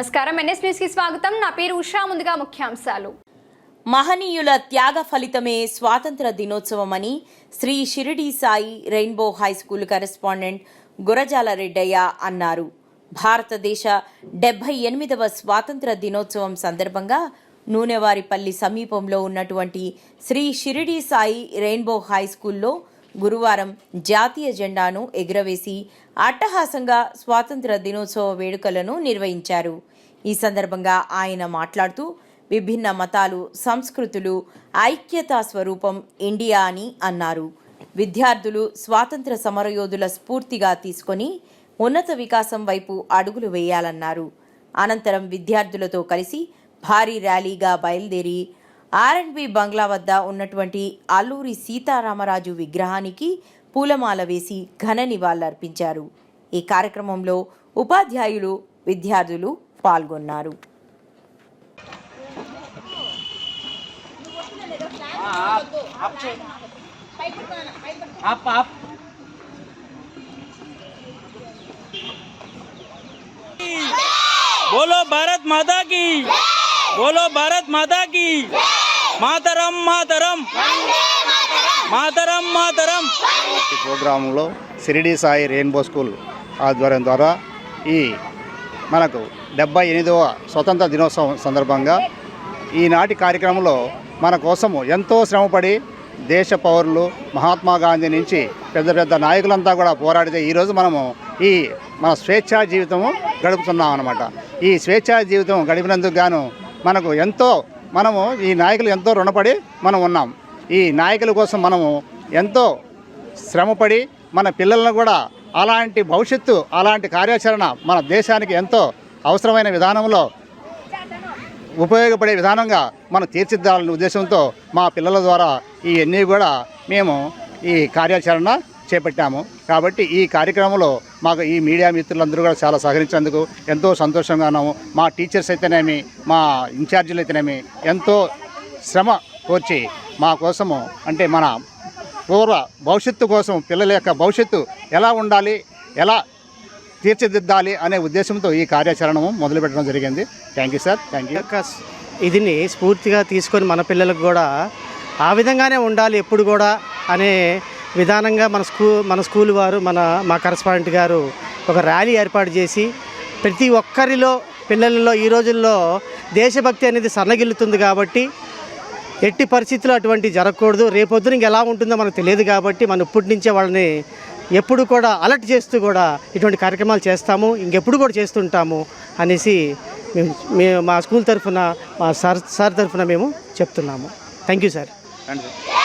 నమస్కారం. ఎన్ఎస్ న్యూస్కి స్వాగతం. నా పేరు ఉషా. ముందుగా ముఖ్యాంశాలు. మహనీయుల త్యాగ ఫలితమే స్వాతంత్ర దినోత్సవమని Shri Shirdi Sai rainbow high school correspondent Gurajala Reddaiah అన్నారు. భారతదేశ డెబ్బై ఎనిమిదవ స్వాతంత్ర దినోత్సవం సందర్భంగా నూనెవారిపల్లి సమీపంలో ఉన్నటువంటి శ్రీ షిరిడి సాయి రెయిన్బో హై స్కూల్లో గురువారం జాతీయ జెండాను ఎగురవేసి అట్టహాసంగా స్వాతంత్ర దినోత్సవ వేడుకలను నిర్వహించారు. ఈ సందర్భంగా ఆయన మాట్లాడుతూ విభిన్న మతాలు సంస్కృతులు ఐక్యతా స్వరూపం ఇండియా అని అన్నారు. విద్యార్థులు స్వాతంత్ర సమరయోధుల స్ఫూర్తిగా తీసుకొని ఉన్నత వికాసం వైపు అడుగులు వేయాలన్నారు. అనంతరం విద్యార్థులతో కలిసి భారీ ర్యాలీగా బయలుదేరి ఆర్ఎండ్బి బంగ్లా వద్ద ఉన్నటువంటి అల్లూరి సీతారామరాజు విగ్రహానికి పూలమాల వేసి ఘన నివాళులర్పించారు. ఈ కార్యక్రమంలో ఉపాధ్యాయులు విద్యార్థులు పాల్గొన్నారు. బోలో భారత్ మాతాకి బోలో భారత్ మాతాకి మాతరం మాతరం. మాతరం మాతరం. ప్రోగ్రాంలో సిరిడి సాయి రెయిన్బో స్కూల్ ఆధ్వర్యం ద్వారా ఈ మనకు డెబ్బై ఎనిమిదవ స్వతంత్ర దినోత్సవం సందర్భంగా ఈనాటి కార్యక్రమంలో మన కోసము ఎంతో శ్రమపడి దేశ పౌరులు మహాత్మా గాంధీ నుంచి పెద్ద పెద్ద నాయకులంతా కూడా పోరాడితే ఈరోజు మనము ఈ మన స్వేచ్ఛా జీవితము గడుపుతున్నాం అనమాట ఈ స్వేచ్ఛా జీవితం గడిపినందుకు గాను మనకు ఎంతో మనము ఈ నాయకులు ఎంతో రుణపడి మనం ఉన్నాం. ఈ నాయకుల కోసం మనము ఎంతో శ్రమపడి మన పిల్లలను కూడా అలాంటి భవిష్యత్తు అలాంటి కార్యాచరణ మన దేశానికి ఎంతో అవసరమైన విధానంలో ఉపయోగపడే విధానంగా మనం తీర్చిదిద్దాలనే ఉద్దేశంతో మా పిల్లల ద్వారా ఇవన్నీ కూడా మేము ఈ కార్యాచరణ చేపట్టాము. కాబట్టి ఈ కార్యక్రమంలో మాకు ఈ మీడియా మిత్రులందరూ కూడా చాలా సహకరించేందుకు ఎంతో సంతోషంగా ఉన్నాము. మా టీచర్స్ అయితేనేమి మా ఇన్ఛార్జీలు అయితేనేమి ఎంతో శ్రమ కోర్చి మా కోసము అంటే మన పూర్వ భవిష్యత్తు కోసం పిల్లల యొక్క భవిష్యత్తు ఎలా ఉండాలి ఎలా తీర్చిదిద్దాలి అనే ఉద్దేశంతో ఈ కార్యాచరణము మొదలుపెట్టడం జరిగింది. Thank you sir thank you ఇదిని స్ఫూర్తిగా తీసుకొని మన పిల్లలకు కూడా ఆ విధంగానే ఉండాలి ఎప్పుడు కూడా అనే విధానంగా మన స్కూ మన స్కూల్ వారు మన మా కరస్పాండెంట్ గారు ఒక ర్యాలీ ఏర్పాటు చేసి ప్రతి ఒక్కరిలో పిల్లలలో ఈ రోజుల్లో దేశభక్తి అనేది సన్నగిల్లుతుంది కాబట్టి ఎట్టి పరిస్థితుల్లో అటువంటి జరగకూడదు. రేపొద్దున ఇంక ఎలా ఉంటుందో మనకు తెలియదు కాబట్టి మనం ఇప్పటి నుంచే వాళ్ళని ఎప్పుడు కూడా అలర్ట్ చేస్తూ కూడా ఇటువంటి కార్యక్రమాలు చేస్తాము. ఇంకెప్పుడు కూడా చేస్తుంటాము అనేసి మేము మేము మా స్కూల్ తరఫున మా సార్ సార్ తరఫున మేము చెప్తున్నాము. Thank you sir sir.